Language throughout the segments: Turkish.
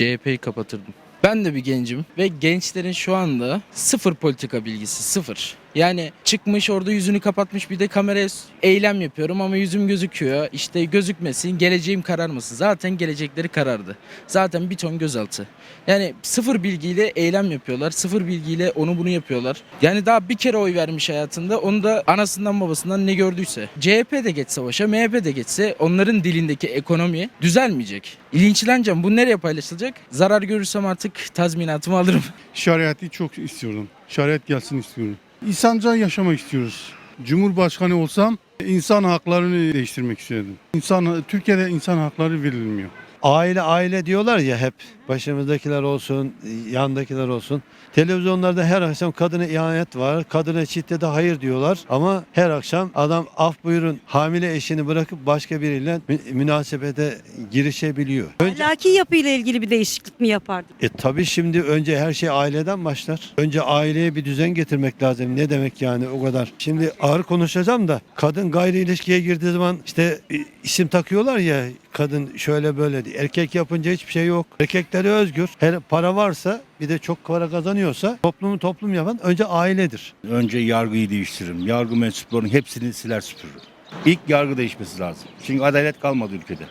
CHP'yi kapatırdım. Ben de bir gencim ve gençlerin şu anda sıfır politika bilgisi sıfır. Yani çıkmış orada yüzünü kapatmış bir de kameraya eylem yapıyorum ama yüzüm gözüküyor. İşte gözükmesin, geleceğim kararmasın. Zaten gelecekleri karardı. Zaten bir ton gözaltı. Yani sıfır bilgiyle eylem yapıyorlar. Sıfır bilgiyle onu bunu yapıyorlar. Yani daha bir kere oy vermiş hayatında. Onu da anasından babasından ne gördüyse. CHP de geç savaşa, MHP de geçse onların dilindeki ekonomi düzelmeyecek. İlinçleneceğim. Bu nereye paylaşılacak? Zarar görürsem artık tazminatımı alırım. Şeriatı çok istiyordum. Şeriat gelsin istiyorum. İnsanca yaşamak istiyoruz. Cumhurbaşkanı olsam insan haklarını değiştirmek isterdim. İnsan, Türkiye'de insan hakları verilmiyor. Aile aile diyorlar ya hep başımızdakiler olsun, yandakiler olsun. Televizyonlarda her akşam kadına ihanet var, kadına şiddete hayır diyorlar. Ama her akşam adam af buyurun hamile eşini bırakıp başka biriyle mü- münasebete girişebiliyor. Önce, Ahlaki yapıyla ilgili bir değişiklik mi yapardın? e tabii şimdi önce her şey aileden başlar. Önce aileye bir düzen getirmek lazım. Ne demek yani o kadar. Şimdi ağır konuşacağım da kadın gayri ilişkiye girdiği zaman işte e, isim takıyorlar ya kadın şöyle böyle diye. Erkek yapınca hiçbir şey yok. Erkekleri özgür. Her para varsa bir de çok para kazanıyorsa toplumu toplum yapan önce ailedir. Önce yargıyı değiştiririm. Yargı mensuplarının hepsini siler süpürürüm. İlk yargı değişmesi lazım. Çünkü adalet kalmadı ülkede.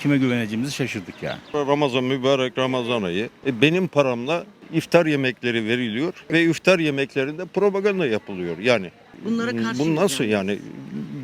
Kime güveneceğimizi şaşırdık yani. Ramazan mübarek Ramazan ayı. E, benim paramla iftar yemekleri veriliyor ve iftar yemeklerinde propaganda yapılıyor. Yani Bunlara karşı bu nasıl yani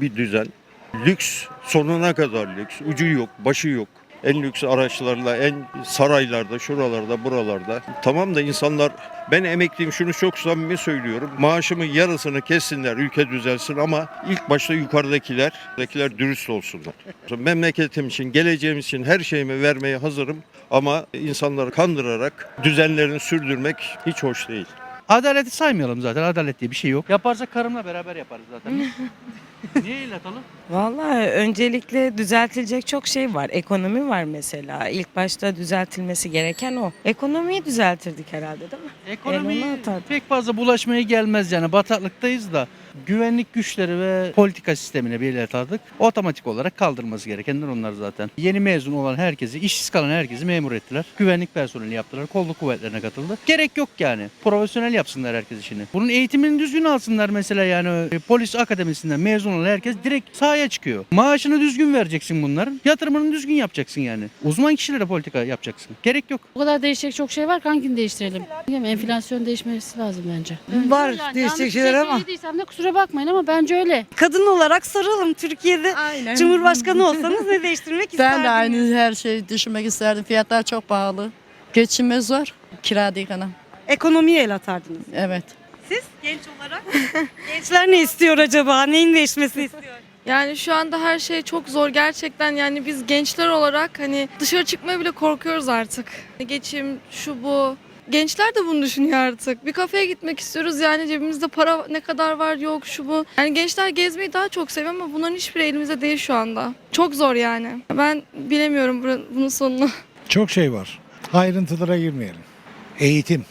bir düzen? Lüks sonuna kadar lüks. Ucu yok, başı yok. En lüks araçlarla, en saraylarda, şuralarda, buralarda. Tamam da insanlar ben emekliyim şunu çok samimi söylüyorum. Maaşımın yarısını kessinler, ülke düzelsin ama ilk başta yukarıdakiler, yukarıdakiler dürüst olsunlar. Memleketim için, geleceğim için her şeyimi vermeye hazırım ama insanları kandırarak düzenlerini sürdürmek hiç hoş değil. Adaleti saymayalım zaten. Adalet diye bir şey yok. Yaparsak karımla beraber yaparız zaten. Niye atalım? Vallahi öncelikle düzeltilecek çok şey var. Ekonomi var mesela. İlk başta düzeltilmesi gereken o. Ekonomiyi düzeltirdik herhalde değil mi? Ekonomi pek fazla bulaşmaya gelmez yani. Bataklıktayız da güvenlik güçleri ve politika sistemine bir el atadık. Otomatik olarak kaldırması gerekenler onlar zaten. Yeni mezun olan herkesi, işsiz kalan herkesi memur ettiler. Güvenlik personeli yaptılar. Kolluk kuvvetlerine katıldı. Gerek yok yani. Profesyonel yapsınlar herkes işini. Bunun eğitimini düzgün alsınlar mesela yani. E, Polis akademisinden mezun olan herkes direkt sahaya çıkıyor. Maaşını düzgün vereceksin bunların. Yatırımını düzgün yapacaksın yani. Uzman kişilere politika yapacaksın. Gerek yok. O kadar değişecek çok şey var ki hangisini değiştirelim? Bilmiyorum, enflasyon değişmesi lazım bence. Var, Yani değişecek yanlış şeyler şey ama. söylediysem de kusura bakmayın ama bence öyle. Kadın olarak soralım Türkiye'de Aynen. Cumhurbaşkanı olsanız ne değiştirmek isterdiniz? Ben de aynı her şeyi düşünmek isterdim. Fiyatlar çok pahalı. Geçinme zor. Kira değil kanam. Ekonomiye el atardınız. Evet. Siz genç olarak gençler ne istiyor acaba? Neyin değişmesini istiyor? Yani şu anda her şey çok zor gerçekten yani biz gençler olarak hani dışarı çıkmaya bile korkuyoruz artık. Geçim şu bu. Gençler de bunu düşünüyor artık. Bir kafeye gitmek istiyoruz yani cebimizde para ne kadar var yok şu bu. Yani gençler gezmeyi daha çok seviyor ama bunların hiçbiri elimizde değil şu anda. Çok zor yani. Ben bilemiyorum bunun- bunun sonunu. Çok şey var. Ayrıntılara girmeyelim. Eğitim.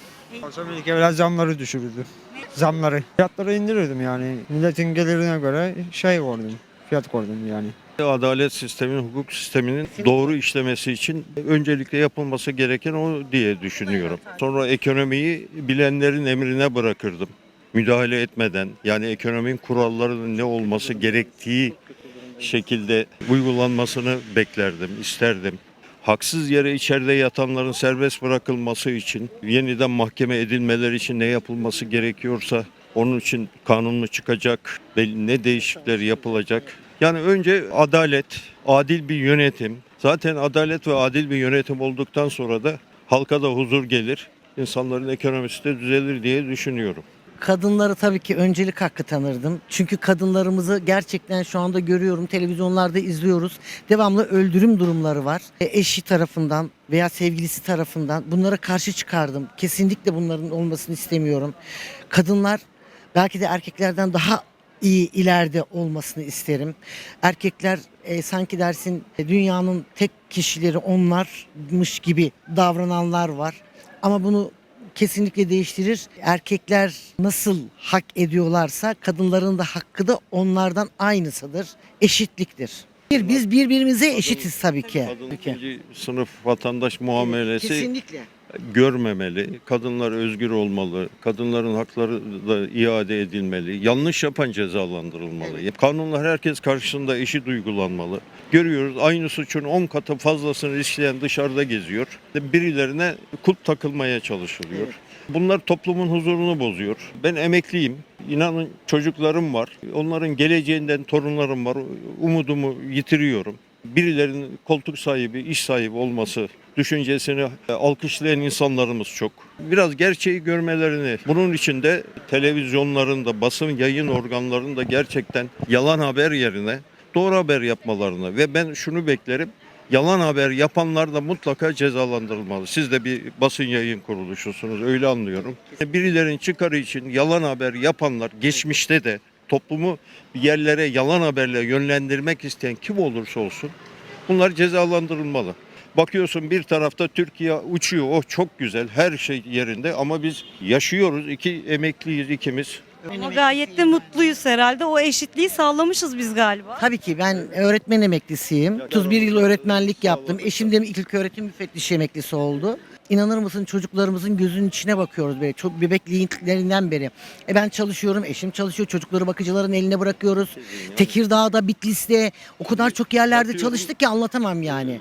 Tabii ilk evvel zamları düşürürdüm. Zamları. Fiyatları indirirdim yani. Milletin gelirine göre şey koydum. Fiyat koydum yani. Adalet sisteminin, hukuk sisteminin doğru işlemesi için öncelikle yapılması gereken o diye düşünüyorum. Sonra ekonomiyi bilenlerin emrine bırakırdım. Müdahale etmeden yani ekonominin kurallarının ne olması gerektiği şekilde uygulanmasını beklerdim, isterdim. Haksız yere içeride yatanların serbest bırakılması için, yeniden mahkeme edilmeleri için ne yapılması gerekiyorsa onun için kanun mu çıkacak, ne değişiklikler yapılacak. Yani önce adalet, adil bir yönetim. Zaten adalet ve adil bir yönetim olduktan sonra da halka da huzur gelir. İnsanların ekonomisi de düzelir diye düşünüyorum. Kadınları tabii ki öncelik hakkı tanırdım. Çünkü kadınlarımızı gerçekten şu anda görüyorum, televizyonlarda izliyoruz. Devamlı öldürüm durumları var. E, eşi tarafından veya sevgilisi tarafından bunlara karşı çıkardım. Kesinlikle bunların olmasını istemiyorum. Kadınlar belki de erkeklerden daha iyi ileride olmasını isterim. Erkekler e, sanki dersin e, dünyanın tek kişileri onlarmış gibi davrananlar var. Ama bunu kesinlikle değiştirir. Erkekler nasıl hak ediyorlarsa kadınların da hakkı da onlardan aynısıdır. Eşitliktir. Bir, biz birbirimize eşitiz tabii ki. Kadın ikinci sınıf vatandaş muamelesi Kesinlikle. Görmemeli. Kadınlar özgür olmalı. Kadınların hakları da iade edilmeli. Yanlış yapan cezalandırılmalı. Kanunlar herkes karşısında eşit uygulanmalı. Görüyoruz aynı suçun 10 katı fazlasını işleyen dışarıda geziyor. Birilerine kulp takılmaya çalışılıyor. Bunlar toplumun huzurunu bozuyor. Ben emekliyim. İnanın çocuklarım var. Onların geleceğinden torunlarım var. Umudumu yitiriyorum. Birilerinin koltuk sahibi, iş sahibi olması düşüncesini e, alkışlayan insanlarımız çok. Biraz gerçeği görmelerini, bunun için de televizyonlarında, basın yayın organlarında gerçekten yalan haber yerine doğru haber yapmalarını ve ben şunu beklerim. Yalan haber yapanlar da mutlaka cezalandırılmalı. Siz de bir basın yayın kuruluşusunuz öyle anlıyorum. Birilerinin çıkarı için yalan haber yapanlar geçmişte de toplumu yerlere yalan haberle yönlendirmek isteyen kim olursa olsun bunlar cezalandırılmalı. Bakıyorsun bir tarafta Türkiye uçuyor. Oh çok güzel her şey yerinde ama biz yaşıyoruz. iki emekliyiz ikimiz. Ama gayet de mutluyuz herhalde. O eşitliği sağlamışız biz galiba. Tabii ki ben öğretmen emeklisiyim. 31 yıl öğretmenlik yaptım. Eşim de ilk öğretim müfettişi emeklisi oldu. İnanır mısın çocuklarımızın gözünün içine bakıyoruz böyle çok bebekliğinden beri. E ben çalışıyorum, eşim çalışıyor, çocukları bakıcıların eline bırakıyoruz. Tekirdağ'da, Bitlis'te o kadar çok yerlerde çalıştık ki anlatamam yani.